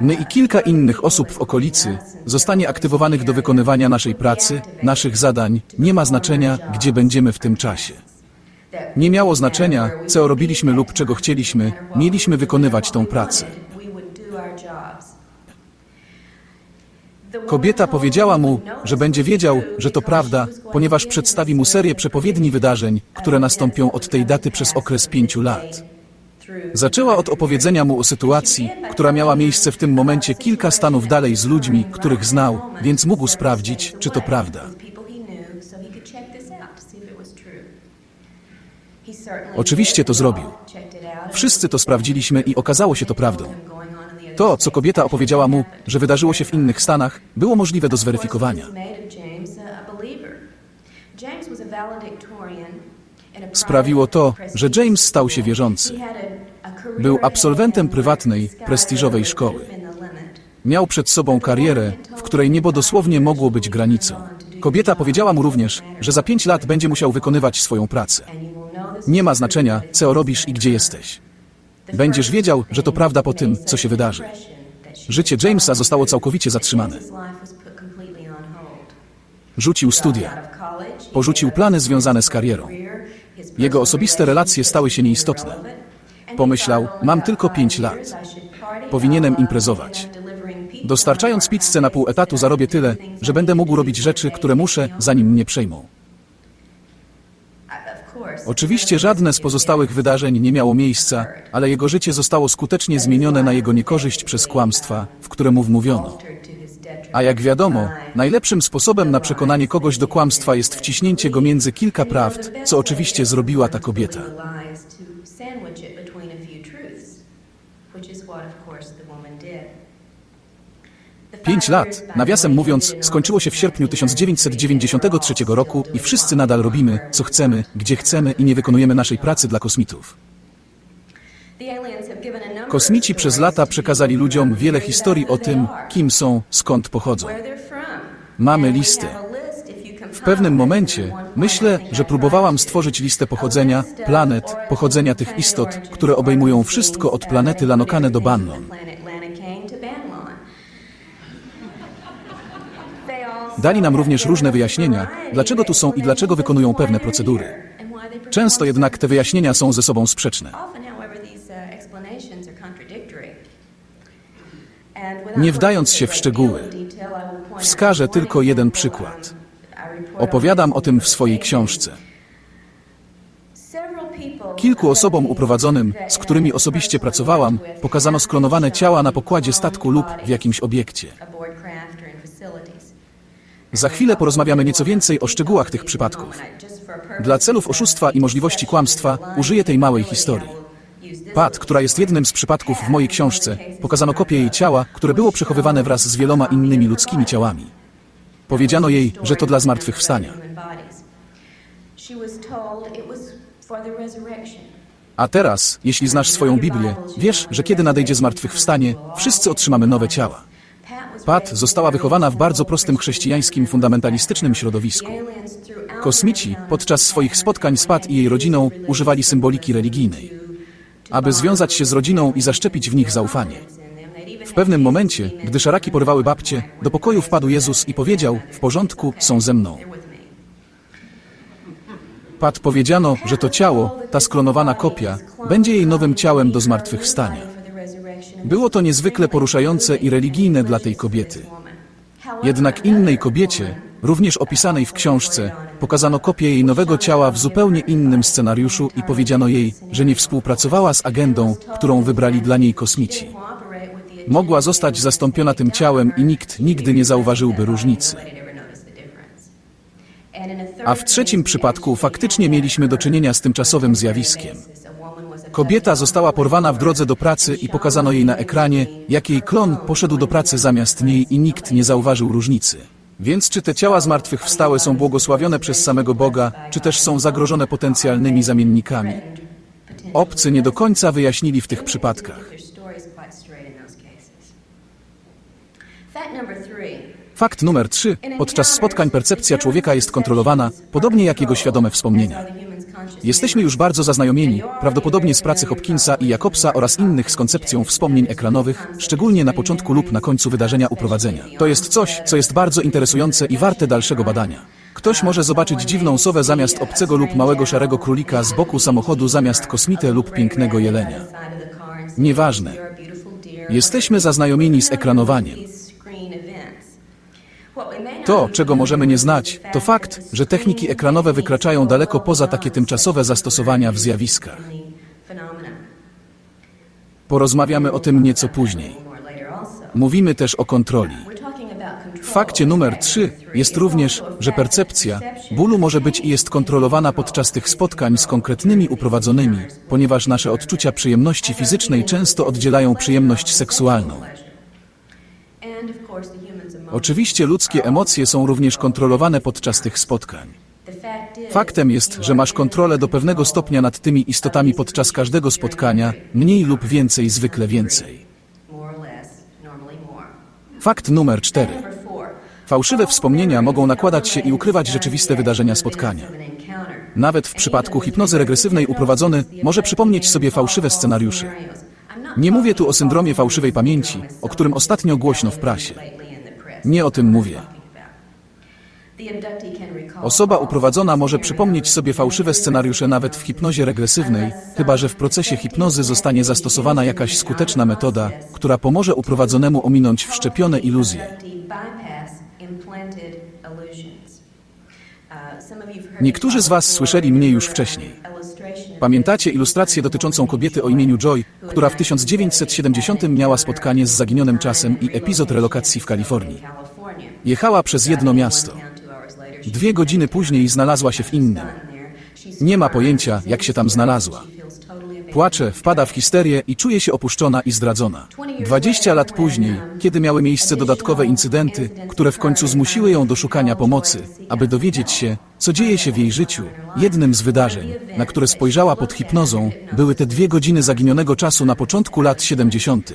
My i kilka innych osób w okolicy zostanie aktywowanych do wykonywania naszej pracy, naszych zadań. Nie ma znaczenia, gdzie będziemy w tym czasie. Nie miało znaczenia, co robiliśmy lub czego chcieliśmy, mieliśmy wykonywać tą pracę. Kobieta powiedziała mu, że będzie wiedział, że to prawda, ponieważ przedstawi mu serię przepowiedni wydarzeń, które nastąpią od tej daty przez okres pięciu lat. Zaczęła od opowiedzenia mu o sytuacji, która miała miejsce w tym momencie kilka stanów dalej z ludźmi, których znał, więc mógł sprawdzić, czy to prawda. Oczywiście to zrobił. Wszyscy to sprawdziliśmy i okazało się to prawdą. To, co kobieta opowiedziała mu, że wydarzyło się w innych stanach, było możliwe do zweryfikowania. Sprawiło to, że James stał się wierzący. Był absolwentem prywatnej, prestiżowej szkoły. Miał przed sobą karierę, w której niebo dosłownie mogło być granicą. Kobieta powiedziała mu również, że za pięć lat będzie musiał wykonywać swoją pracę. Nie ma znaczenia, co robisz i gdzie jesteś. Będziesz wiedział, że to prawda po tym, co się wydarzy. Życie Jamesa zostało całkowicie zatrzymane. Rzucił studia. Porzucił plany związane z karierą. Jego osobiste relacje stały się nieistotne. Pomyślał, mam tylko pięć lat. Powinienem imprezować. Dostarczając pizzę na pół etatu zarobię tyle, że będę mógł robić rzeczy, które muszę, zanim mnie przejmą. Oczywiście żadne z pozostałych wydarzeń nie miało miejsca, ale jego życie zostało skutecznie zmienione na jego niekorzyść przez kłamstwa, w które mu wmówiono. A jak wiadomo, najlepszym sposobem na przekonanie kogoś do kłamstwa jest wciśnięcie go między kilka prawd, co oczywiście zrobiła ta kobieta. Pięć lat, nawiasem mówiąc, skończyło się w sierpniu 1993 roku i wszyscy nadal robimy, co chcemy, gdzie chcemy i nie wykonujemy naszej pracy dla kosmitów. Kosmici przez lata przekazali ludziom wiele historii o tym, kim są, skąd pochodzą. Mamy listę. W pewnym momencie myślę, że próbowałam stworzyć listę pochodzenia, planet, pochodzenia tych istot, które obejmują wszystko od planety Lanokane do Bannon. Dali nam również różne wyjaśnienia, dlaczego tu są i dlaczego wykonują pewne procedury. Często jednak te wyjaśnienia są ze sobą sprzeczne. Nie wdając się w szczegóły, wskażę tylko jeden przykład. Opowiadam o tym w swojej książce. Kilku osobom uprowadzonym, z którymi osobiście pracowałam, pokazano sklonowane ciała na pokładzie statku lub w jakimś obiekcie. Za chwilę porozmawiamy nieco więcej o szczegółach tych przypadków. Dla celów oszustwa i możliwości kłamstwa użyję tej małej historii. Pat, która jest jednym z przypadków w mojej książce, pokazano kopię jej ciała, które było przechowywane wraz z wieloma innymi ludzkimi ciałami. Powiedziano jej, że to dla zmartwychwstania. A teraz, jeśli znasz swoją Biblię, wiesz, że kiedy nadejdzie zmartwychwstanie, wszyscy otrzymamy nowe ciała. Pat została wychowana w bardzo prostym chrześcijańskim fundamentalistycznym środowisku. Kosmici podczas swoich spotkań z Pat i jej rodziną używali symboliki religijnej, aby związać się z rodziną i zaszczepić w nich zaufanie. W pewnym momencie, gdy szaraki porwały babcie, do pokoju wpadł Jezus i powiedział: W porządku, są ze mną. Pat powiedziano, że to ciało, ta sklonowana kopia, będzie jej nowym ciałem do zmartwychwstania. Było to niezwykle poruszające i religijne dla tej kobiety. Jednak innej kobiecie, również opisanej w książce, pokazano kopię jej nowego ciała w zupełnie innym scenariuszu i powiedziano jej, że nie współpracowała z agendą, którą wybrali dla niej kosmici. Mogła zostać zastąpiona tym ciałem i nikt nigdy nie zauważyłby różnicy. A w trzecim przypadku faktycznie mieliśmy do czynienia z tymczasowym zjawiskiem. Kobieta została porwana w drodze do pracy i pokazano jej na ekranie, jak jej klon poszedł do pracy zamiast niej i nikt nie zauważył różnicy. Więc czy te ciała zmartwychwstałe są błogosławione przez samego Boga, czy też są zagrożone potencjalnymi zamiennikami? Obcy nie do końca wyjaśnili w tych przypadkach. Fakt numer 3. Podczas spotkań percepcja człowieka jest kontrolowana, podobnie jak jego świadome wspomnienia. Jesteśmy już bardzo zaznajomieni, prawdopodobnie z pracy Hopkinsa i Jacobsa oraz innych z koncepcją wspomnień ekranowych, szczególnie na początku lub na końcu wydarzenia uprowadzenia. To jest coś, co jest bardzo interesujące i warte dalszego badania. Ktoś może zobaczyć dziwną sowę zamiast obcego lub małego szarego królika z boku samochodu zamiast kosmitę lub pięknego jelenia. Nieważne. Jesteśmy zaznajomieni z ekranowaniem. To, czego możemy nie znać, to fakt, że techniki ekranowe wykraczają daleko poza takie tymczasowe zastosowania w zjawiskach. Porozmawiamy o tym nieco później. Mówimy też o kontroli. W fakcie numer 3 jest również, że percepcja Bólu może być i jest kontrolowana podczas tych spotkań z konkretnymi uprowadzonymi, ponieważ nasze odczucia przyjemności fizycznej często oddzielają przyjemność seksualną. Oczywiście ludzkie emocje są również kontrolowane podczas tych spotkań. Faktem jest, że masz kontrolę do pewnego stopnia nad tymi istotami podczas każdego spotkania, mniej lub więcej, zwykle więcej. Fakt numer 4. Fałszywe wspomnienia mogą nakładać się i ukrywać rzeczywiste wydarzenia spotkania. Nawet w przypadku hipnozy regresywnej uprowadzony może przypomnieć sobie fałszywe scenariusze. Nie mówię tu o syndromie fałszywej pamięci, o którym ostatnio głośno w prasie. Nie o tym mówię. Osoba uprowadzona może przypomnieć sobie fałszywe scenariusze nawet w hipnozie regresywnej, chyba że w procesie hipnozy zostanie zastosowana jakaś skuteczna metoda, która pomoże uprowadzonemu ominąć wszczepione iluzje. Niektórzy z Was słyszeli mnie już wcześniej. Pamiętacie ilustrację dotyczącą kobiety o imieniu Joy, która w 1970 miała spotkanie z zaginionym czasem i epizod relokacji w Kalifornii. Jechała przez jedno miasto. Dwie godziny później znalazła się w innym. Nie ma pojęcia, jak się tam znalazła. Płacze, wpada w histerię i czuje się opuszczona i zdradzona. 20 lat później, kiedy miały miejsce dodatkowe incydenty, które w końcu zmusiły ją do szukania pomocy, aby dowiedzieć się, co dzieje się w jej życiu, jednym z wydarzeń, na które spojrzała pod hipnozą, były te dwie godziny zaginionego czasu na początku lat 70.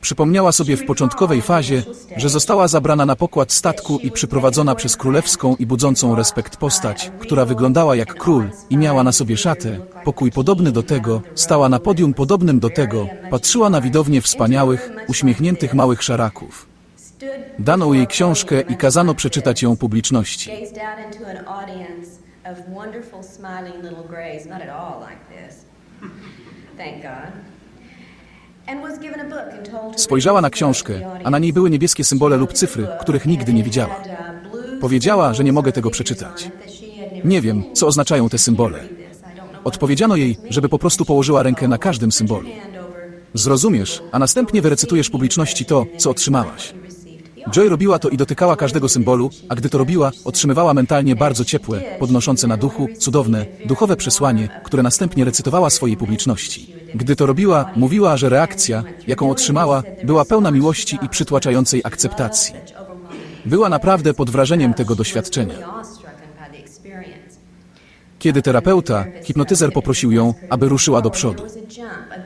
Przypomniała sobie w początkowej fazie, że została zabrana na pokład statku i przyprowadzona przez królewską i budzącą respekt postać, która wyglądała jak król i miała na sobie szatę, pokój podobny do tego, stała na podium podobnym do tego, patrzyła na widownię wspaniałych, uśmiechniętych małych szaraków. Dano jej książkę i kazano przeczytać ją publiczności. Thank God. And was given a book and told to Spojrzała na książkę, a na niej były niebieskie symbole lub cyfry, których nigdy nie widziała. Powiedziała, że nie mogę tego przeczytać. Nie wiem, co oznaczają te symbole. Odpowiedziano jej, żeby po prostu położyła rękę na każdym symbolu. Zrozumiesz, a następnie wyrecytujesz publiczności to, co otrzymałaś. Joy robiła to i dotykała każdego symbolu, a gdy to robiła, otrzymywała mentalnie bardzo ciepłe, podnoszące na duchu, cudowne, duchowe przesłanie, które następnie recytowała swojej publiczności. Gdy to robiła, mówiła, że reakcja, jaką otrzymała, była pełna miłości i przytłaczającej akceptacji. Była naprawdę pod wrażeniem tego doświadczenia. Kiedy terapeuta, hipnotyzer poprosił ją, aby ruszyła do przodu.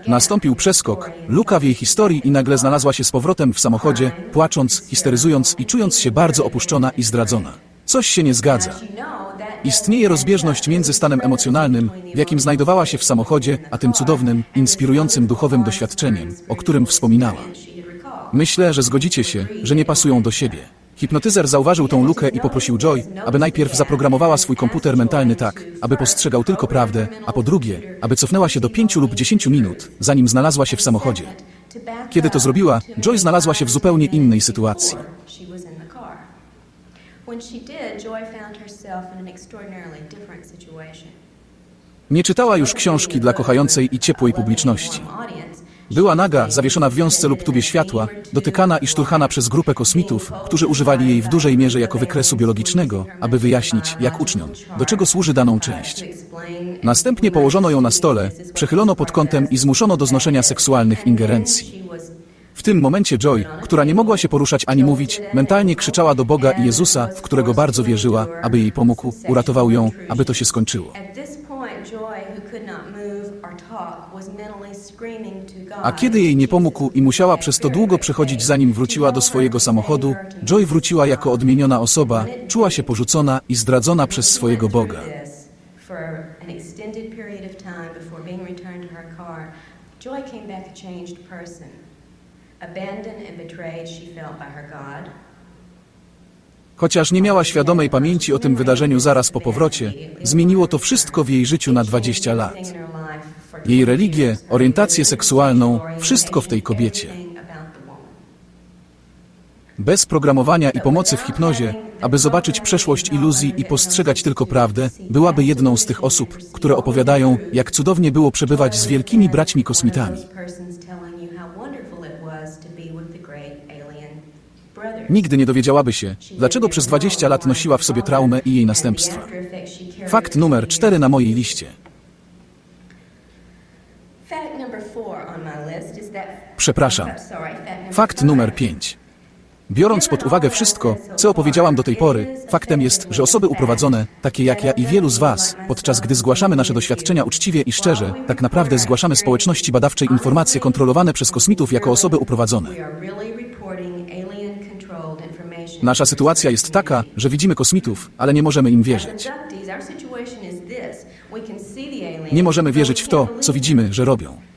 Nastąpił przeskok, luka w jej historii i nagle znalazła się z powrotem w samochodzie, płacząc, histeryzując i czując się bardzo opuszczona i zdradzona. Coś się nie zgadza. Istnieje rozbieżność między stanem emocjonalnym, w jakim znajdowała się w samochodzie, a tym cudownym, inspirującym duchowym doświadczeniem, o którym wspominała. Myślę, że zgodzicie się, że nie pasują do siebie. Hipnotyzer zauważył tą lukę i poprosił Joy, aby najpierw zaprogramowała swój komputer mentalny tak, aby postrzegał tylko prawdę, a po drugie, aby cofnęła się do pięciu lub dziesięciu minut, zanim znalazła się w samochodzie. Kiedy to zrobiła, Joy znalazła się w zupełnie innej sytuacji. Nie czytała już książki dla kochającej i ciepłej publiczności. Była naga, zawieszona w wiązce lub tubie światła, dotykana i szturchana przez grupę kosmitów, którzy używali jej w dużej mierze jako wykresu biologicznego, aby wyjaśnić, jak uczniom, do czego służy daną część. Następnie położono ją na stole, przechylono pod kątem i zmuszono do znoszenia seksualnych ingerencji. W tym momencie Joy, która nie mogła się poruszać ani mówić, mentalnie krzyczała do Boga i Jezusa, w którego bardzo wierzyła, aby jej pomógł, uratował ją, aby to się skończyło. A kiedy jej nie pomógł i musiała przez to długo przechodzić, zanim wróciła do swojego samochodu, Joy wróciła jako odmieniona osoba, czuła się porzucona i zdradzona przez swojego Boga. Joy came back a changed person. Abandoned and betrayed, she felt by her God. Chociaż nie miała świadomej pamięci o tym wydarzeniu zaraz po powrocie, zmieniło to wszystko w jej życiu na 20 lat. Jej religię, orientację seksualną, wszystko w tej kobiecie. Bez programowania i pomocy w hipnozie, aby zobaczyć przeszłość iluzji i postrzegać tylko prawdę, byłaby jedną z tych osób, które opowiadają, jak cudownie było przebywać z wielkimi braćmi kosmitami. Nigdy nie dowiedziałaby się, dlaczego przez 20 lat nosiła w sobie traumę i jej następstwa. Fakt numer 4 na mojej liście. Przepraszam. Fakt numer 5. Biorąc pod uwagę wszystko, co opowiedziałam do tej pory, faktem jest, że osoby uprowadzone, takie jak ja i wielu z Was, podczas gdy zgłaszamy nasze doświadczenia uczciwie i szczerze, tak naprawdę zgłaszamy społeczności badawczej informacje kontrolowane przez kosmitów jako osoby uprowadzone. Nasza sytuacja jest taka, że widzimy kosmitów, ale nie możemy im wierzyć. Nie możemy wierzyć w to, co widzimy, że robią.